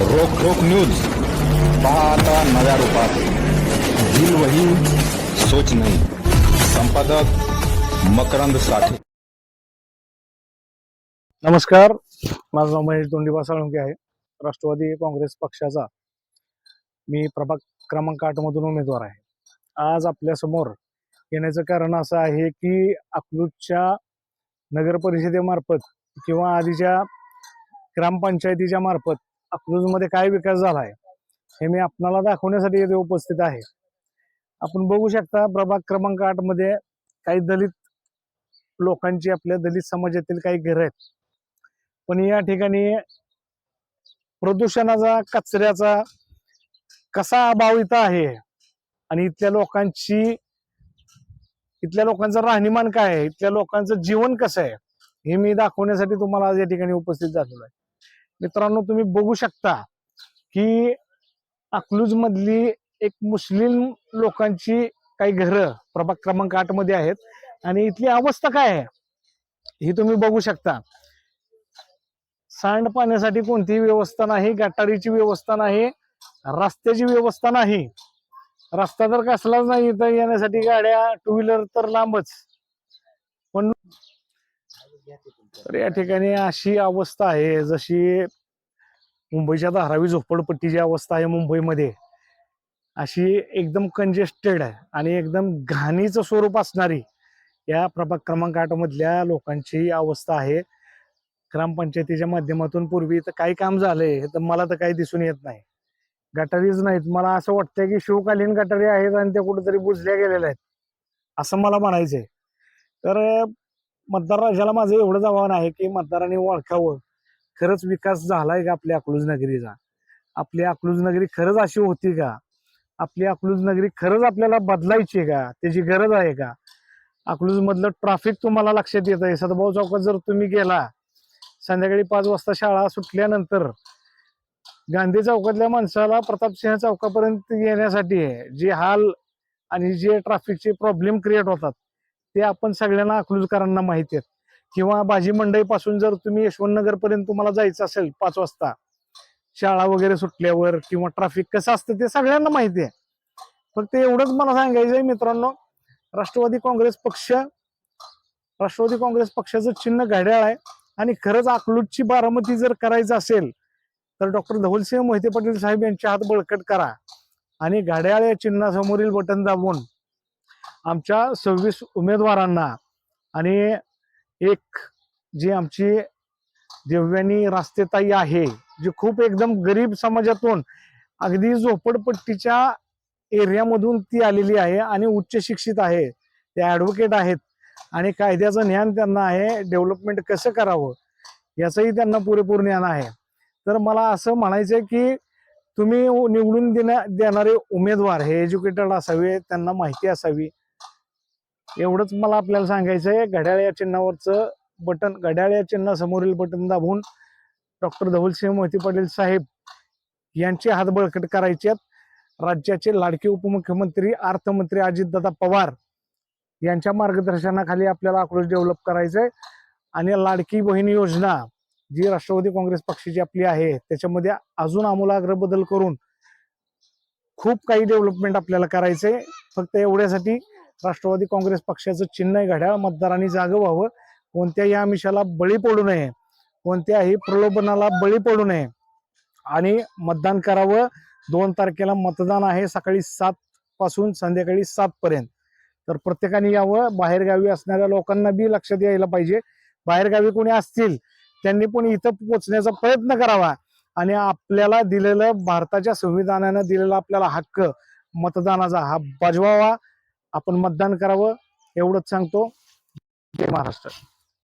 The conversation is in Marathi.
रोख रोख न्यूज. पहा आता नव्या रूपात. दिल वही सोच नाही. संपादक मकरंद साठे. नमस्कार. माझं नाव महेश दोंडीबा साळुंके आहे. राष्ट्रवादी काँग्रेस पक्षाचा मी प्रभाग क्रमांक आठ मधून उमेदवार आहे. आज आपल्यासमोर येण्याचं कारण असं आहे की अकलूजच्या नगर परिषदेमार्फत किंवा आधीच्या ग्रामपंचायतीच्या मार्फत अकलूजमध्ये काय विकास झाला आहे हे मी आपणाला दाखवण्यासाठी येथे उपस्थित आहे. आपण बघू शकता प्रभाग क्रमांक आठमध्ये काही दलित लोकांची आपल्या दलित समाजातील काही घर आहेत. पण या ठिकाणी प्रदूषणाचा कचऱ्याचा कसा अभाव इथं आहे आणि इथल्या लोकांची इथल्या लोकांचं राहणीमान काय आहे इथल्या लोकांचं जीवन कसं आहे हे मी दाखवण्यासाठी तुम्हाला आज या ठिकाणी उपस्थित झालेलो आहे. मित्रांनो तुम्ही बघू शकता की अकलूज मधली एक मुस्लिम लोकांची काही घरं प्रभाग क्रमांक आठमध्ये आहेत. आणि इथली अवस्था काय आहे? ही तुम्ही बघू शकता. सांडपाण्यासाठी कोणतीही व्यवस्था नाही गटारीची व्यवस्था नाही रस्त्याची व्यवस्था नाही. रस्ता तर कसलाच नाही इथं येण्यासाठी गाड्या टू व्हीलर तर लांबच. पण तर या ठिकाणी अशी अवस्था आहे जशी मुंबईच्या धारावी झोपडपट्टीची अवस्था आहे मुंबईमध्ये. अशी एकदम कंजेस्टेड आहे आणि एकदम घाणीचं स्वरूप असणारी या प्रभाग क्रमांक आठ मधल्या लोकांची अवस्था आहे. ग्रामपंचायतीच्या माध्यमातून पूर्वी तर काही काम झालंय तर मला तर काही दिसून येत नाही. गटारीच नाहीत. मला असं वाटतंय की शिवकालीन गटारी आहेत आणि त्या कुठेतरी बुजल्या गेलेल्या आहेत. असं मला म्हणायचंय. तर मतदार राजाला माझं एवढंच आव्हान आहे की मतदारांनी ओळखावं. खरंच विकास झालाय का आपल्या अकलूज नगरीचा? आपली अकलूज नगरी खरंच अशी होती का? आपली अकलूज नगरी खरंच आपल्याला बदलायची आहे का? त्याची गरज आहे का? अकलूज मधलं ट्रॅफिक तुम्हाला लक्षात येत आहे सदभाव चौकात जर तुम्ही गेला संध्याकाळी पाच वाजता शाळा सुटल्यानंतर गांधी चौकातल्या माणसाला प्रतापसिंह चौकापर्यंत येण्यासाठी आहे जे हाल आणि जे ट्रॅफिकचे प्रॉब्लेम क्रिएट होतात ते आपण सगळ्यांना अकलूजकरांना माहिती आहेत. किंवा भाजी मंडईपासून जर तुम्ही यशवंतनगर पर्यंत तुम्हाला जायचं असेल पाच वाजता शाळा वगैरे सुटल्यावर किंवा ट्रॅफिक कसं असतं ते सगळ्यांना माहिती आहे. फक्त एवढंच मला सांगायचंय मित्रांनो राष्ट्रवादी काँग्रेस पक्ष राष्ट्रवादी काँग्रेस पक्षाचं चिन्ह घड्याळ आहे. आणि खरंच अकलूजची बारामती जर करायचं असेल तर डॉक्टर धवलसिंह मोहिते पाटील साहेब यांचे हात बळकट करा. आणि घड्याळ या चिन्हासमोरील बटन दाबून आमच्या सव्वीस उमेदवारांना आणि एक जी आमची दिव्यानी रास्तेताई आहे जी खूप एकदम गरीब समाजातून अगदी झोपडपट्टीच्या एरियामधून ती आलेली आहे आणि उच्च शिक्षित आहे ते ॲडव्होकेट आहेत आणि कायद्याचं ज्ञान त्यांना आहे डेव्हलपमेंट कसं करावं याचंही त्यांना पुरेपूर ज्ञान आहे. तर मला असं म्हणायचं आहे की तुम्ही निवडून देण्या देणारे उमेदवार हे एज्युकेटेड असावे त्यांना माहिती असावी एवढंच मला आपल्याला सांगायचंय घड्याळ या चिन्हावरचं बटन घड्याळ या चिन्हासमोरील बटन दाबून डॉक्टर धवलसिंह मोहिते पाटील साहेब यांचे हात बळकट करायचे आहेत. राज्याचे लाडके उपमुख्यमंत्री अर्थमंत्री अजितदादा पवार यांच्या मार्गदर्शनाखाली आपल्याला आक्रोश डेव्हलप करायचंय आणि लाडकी बहीण योजना जी राष्ट्रवादी काँग्रेस पक्षाची आपली आहे त्याच्यामध्ये अजून आमूलाग्र बदल करून खूप काही डेव्हलपमेंट आपल्याला करायचंय. फक्त एवढ्यासाठी राष्ट्रवादी काँग्रेस पक्षाचं चिन्ह आहे घड्याळ मतदारांनी जागं व्हावं. कोणत्याही आमिषाला बळी पडू नये. कोणत्याही प्रलोभनाला बळी पडू नये. आणि मतदान करावं. दोन तारखेला मतदान आहे सकाळी सात पासून संध्याकाळी सात पर्यंत. तर प्रत्येकाने यावं. बाहेरगावी असणाऱ्या लोकांना बी लक्षात यायला पाहिजे. बाहेरगावी कोणी असतील त्यांनी पण इथं पोचण्याचा प्रयत्न करावा. आणि आपल्याला दिलेलं भारताच्या संविधानानं दिलेला आपल्याला हक्क मतदानाचा हा बजवावा. आपण मतदान करावं एवढंच सांगतो. जय महाराष्ट्र.